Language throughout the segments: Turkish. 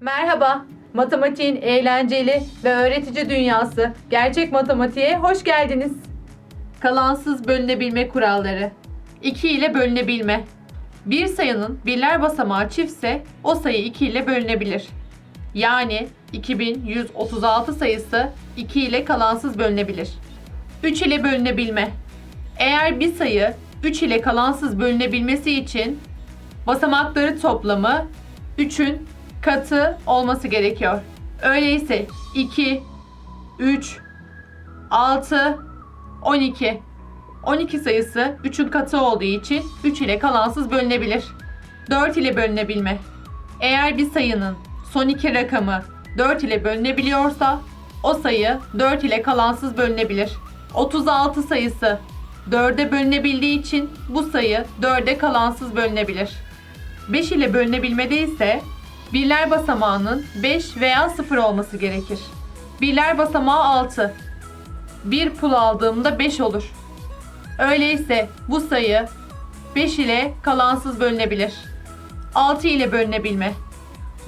Merhaba. Matematiğin eğlenceli ve öğretici dünyası. Gerçek matematiğe hoş geldiniz. Kalansız bölünebilme kuralları. 2 ile bölünebilme. Bir sayının birler basamağı çiftse o sayı 2 ile bölünebilir. Yani 2136 sayısı 2 ile kalansız bölünebilir. 3 ile bölünebilme. Eğer bir sayı 3 ile kalansız bölünebilmesi için basamakları toplamı 3'ün katı olması gerekiyor. Öyleyse 2, 3, 6, 12. 12 sayısı 3'ün katı olduğu için 3 ile kalansız bölünebilir. 4 ile bölünebilme. Eğer bir sayının son iki rakamı 4 ile bölünebiliyorsa o sayı 4 ile kalansız bölünebilir. 36 sayısı 4'e bölünebildiği için bu sayı 4'e kalansız bölünebilir. 5 ile bölünebilmede ise birler basamağının 5 veya 0 olması gerekir. Birler basamağı 6. Bir pul aldığımda 5 olur. Öyleyse bu sayı 5 ile kalansız bölünebilir. 6 ile bölünebilme.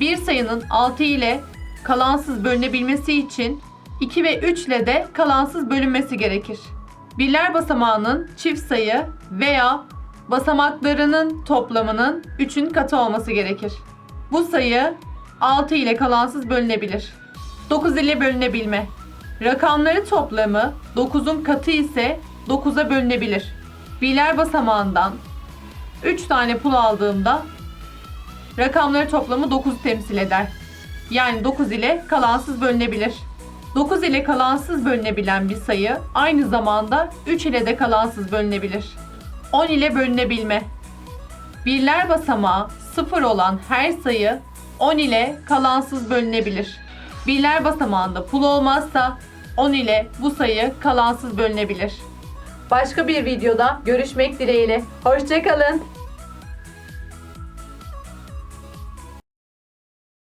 Bir sayının 6 ile kalansız bölünebilmesi için 2 ve 3 ile de kalansız bölünmesi gerekir. Birler basamağının çift sayı veya basamaklarının toplamının 3'ün katı olması gerekir. Bu sayı 6 ile kalansız bölünebilir. 9 ile bölünebilme. Rakamları toplamı 9'un katı ise 9'a bölünebilir. Birler basamağından 3 tane pul aldığımda rakamları toplamı 9'u temsil eder. Yani 9 ile kalansız bölünebilir. 9 ile kalansız bölünebilen bir sayı aynı zamanda 3 ile de kalansız bölünebilir. 10 ile bölünebilme. Birler basamağı 0 olan her sayı 10 ile kalansız bölünebilir. Birler basamağında pul olmazsa 10 ile bu sayı kalansız bölünebilir. Başka bir videoda görüşmek dileğiyle. Hoşçakalın.